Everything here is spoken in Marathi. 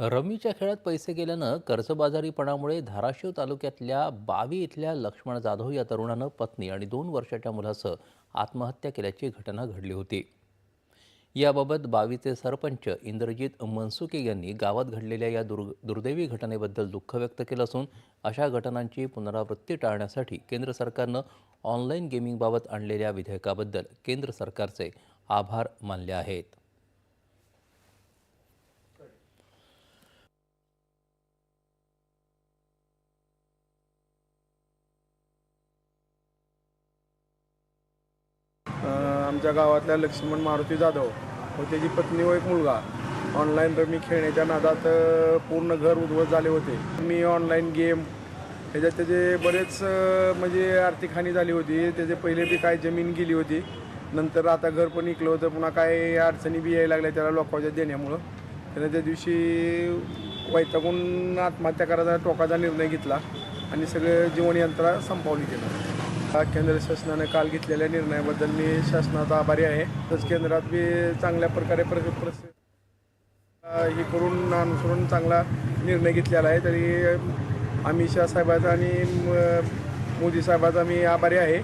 रमीच्या खेळात पैसे गेल्यानं कर्जबाजारीपणामुळे धाराशिव तालुक्यातल्या बावी इथल्या लक्ष्मण जाधव या तरुणानं पत्नी आणि दोन वर्षाच्या मुलासह आत्महत्या केल्याची घटना घडली होती. याबाबत बावीचे सरपंच इंद्रजित मनसुके यांनी गावात घडलेल्या या दुर् दुर्दैवी घटनेबद्दल दुःख व्यक्त केलं असून अशा घटनांची पुनरावृत्ती टाळण्यासाठी केंद्र सरकारनं ऑनलाईन गेमिंगबाबत आणलेल्या विधेयकाबद्दल केंद्र सरकारचे आभार मानले आहेत. आमच्या गावातल्या लक्ष्मण मारुती जाधव व त्याची पत्नी व एक मुलगा. ऑनलाईन रमी खेळण्याच्या नादात पूर्ण घर उद्ध्वस्त झाले होते. मी ऑनलाईन गेम त्याच्यात त्याचे बरेच म्हणजे आर्थिक हानी झाली होती. त्याचे पहिले बी काय जमीन गेली होती. नंतर आता घर पण विकलं होतं. पुन्हा काय अडचणी बी यायला लागल्या त्याला लोकांच्या देण्यामुळं. त्यानं त्या दिवशी वैतागून आत्महत्या करायचा टोकाचा निर्णय घेतला आणि सगळं जीवनयंत्रा संपवली गेलं हा केंद्र शासनाने काल घेतलेल्या निर्णयाबद्दल मी शासनाचा आभारी आहे. तसंच केंद्रात बी चांगल्या प्रकारे प्र हे करून अनुसरून चांगला निर्णय घेतलेला आहे. तरी अमित शहा साहेबाचा आणि मोदी साहेबाचा मी आभारी आहे.